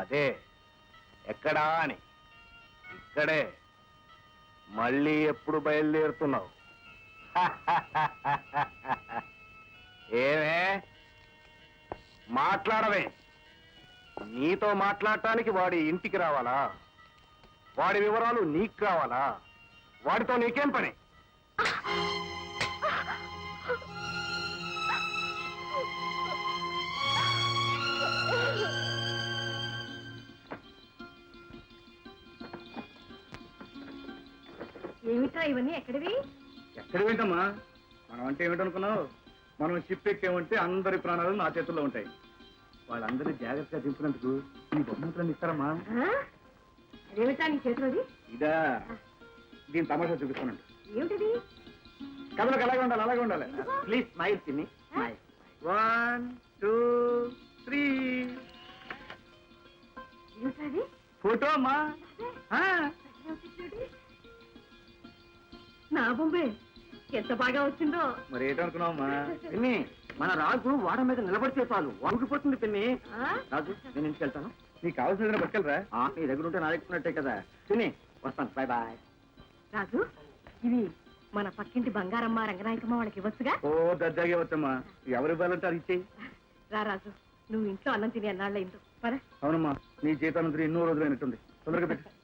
అదే ఎక్కడా అని. ఇక్కడే. మళ్ళీ ఎప్పుడు బయలుదేరుతున్నావు? ఏమే? మాట్లాడవే. నీతో మాట్లాడటానికి వాడి ఇంటికి రావాలా? వాడి వివరాలు నీకు కావాలా వాడితో నీకేం పని? ఇవన్నీ ఎక్కడివి? ఎక్కడ వింటమ్మా మనం అంటే ఏమిటనుకున్నావు? మనం షిప్ ఎక్కేమంటే అందరి ప్రాణాలు నా చేతుల్లో ఉంటాయి. వాళ్ళందరినీ జాగ్రత్తగా దింపినందుకు ఈ బహుమతులను ఇస్తారమ్మా. ఆ? అదేమిటా నీ చేతిలోది? ఇదా. దీని తమాషా చూపిస్తానండి. ఏమిటిది? కథలకు అలాగే ఉండాలి అలాగే ఉండాలి. ప్లీజ్ స్మైల్ తిని వన్ టూ త్రీ ఏమిటది? ఫోటో అమ్మా. బొంబే ఎంత బాగా వచ్చిందో. మరి ఏంటనుకున్నావమ్మా? పిన్ని మన రాజు వాడ మీద నిలబడితే చాలు. వంగిపోతుంది పిన్ని. ఆ? రాజు నేను ఇంటికి వెళ్తాను. నీకు కావాల్సిన పట్టుకెళ్ళరా. నీ దగ్గర ఉంటే నా దగ్గర కదా. పిన్ని వస్తాను. Bye bye. రాజు ఇవి మన పక్కింటి బంగారమ్మ రంగనాయకమ్మ వాళ్ళకి ఇవ్వచ్చుగా? ఓ దర్జాగే వచ్చమ్మా. ఎవరు ఇవ్వాలంటే అది ఇచ్చేయి. రా రాజు నువ్వు ఇంట్లో అన్నం తిని అన్నాళ్ళయిందో. పద. అవునమ్మా నీ జీతానంతరం ఎన్నో రోజులైనట్టుంది. తొందరగా పెట్టు.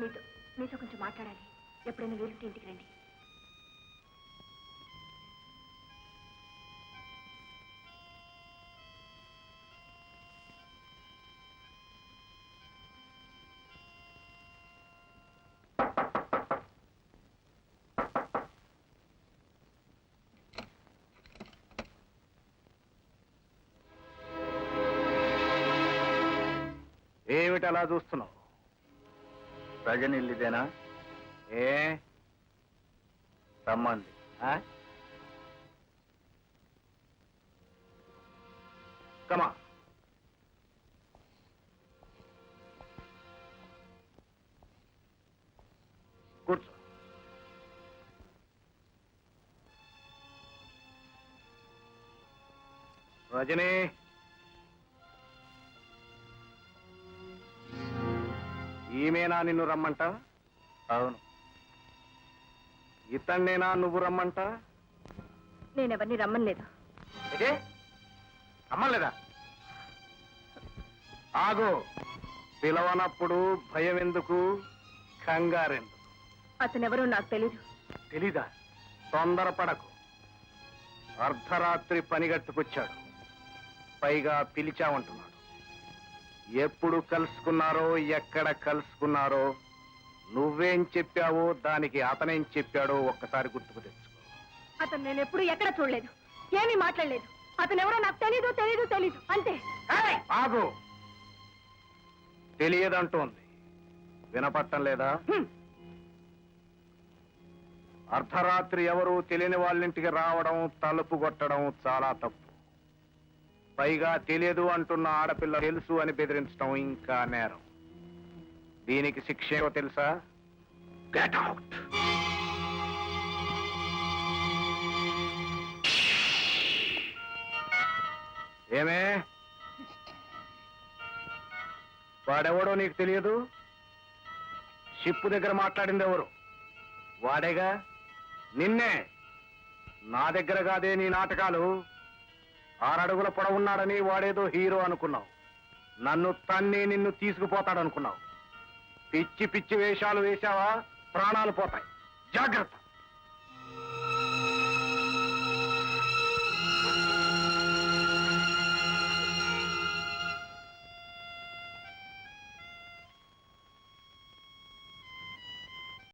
మీతో మీతో కొంచెం మాట్లాడాలి. ఎప్పుడైనా వీలుంటే ఇంటికి రండి. ఏమిటి అలా చూస్తున్నావు? రజనీ ఇదేనా ఏ? రమ్మంది. కమా కూర్చో. రజనీ. ఈమెనా నిన్ను రమ్మంట? అవును. ఇతన్నేనా నువ్వు రమ్మంట? నేనెవరిని రమ్మలేదు రమ్మలేదా ఆగు. పిలవనప్పుడు భయం ఎందుకు కంగారెందుకు? అతనెవరో నాకు తెలీదు. తెలీదా? తొందరపడకు. అర్ధరాత్రి పనిగట్టుకొచ్చాడు. పైగా పిలిచామంటున్నాడు ఎప్పుడు కలుసుకున్నారో ఎక్కడ కలుసుకున్నారో నువ్వేం చెప్పావో దానికి అతనేం చెప్పాడో ఒక్కసారి గుర్తుకు తెచ్చుకో. అతను నేను ఎప్పుడు ఎక్కడ చూడలేదు. ఏమీ మాట్లాడలేదు. అతను ఎవరో నాకు తెలీదు తెలీదు తెలీదు. అంతే! ఆగు. తెలియదంటోంది. వినపట్టం లేదా? హ్మ్. అర్ధరాత్రి ఎవరు తెలియని వాళ్ళింటికి రావడం తలుపు కొట్టడం చాలా తప్పు. పైగా తెలియదు అంటున్న ఆడపిల్ల తెలుసు అని బెదిరించడం ఇంకా నేరం. దీనికి శిక్ష ఏమో తెలుసా? గెట్ అవుట్ ఏమే? వాడెవడో నీకు తెలియదు? షిప్పు దగ్గర మాట్లాడింది ఎవరు వాడేగా? నిన్నే. నా దగ్గర కాదే నీ నాటకాలు. ఆరడుగుల పొడవున్నాడని వాడేదో హీరో అనుకున్నావు. నన్ను తన్ని నిన్ను తీసుకుపోతాడనుకున్నావు. పిచ్చి పిచ్చి వేషాలు వేశావా? ప్రాణాలు పోతాయి. జాగ్రత్త.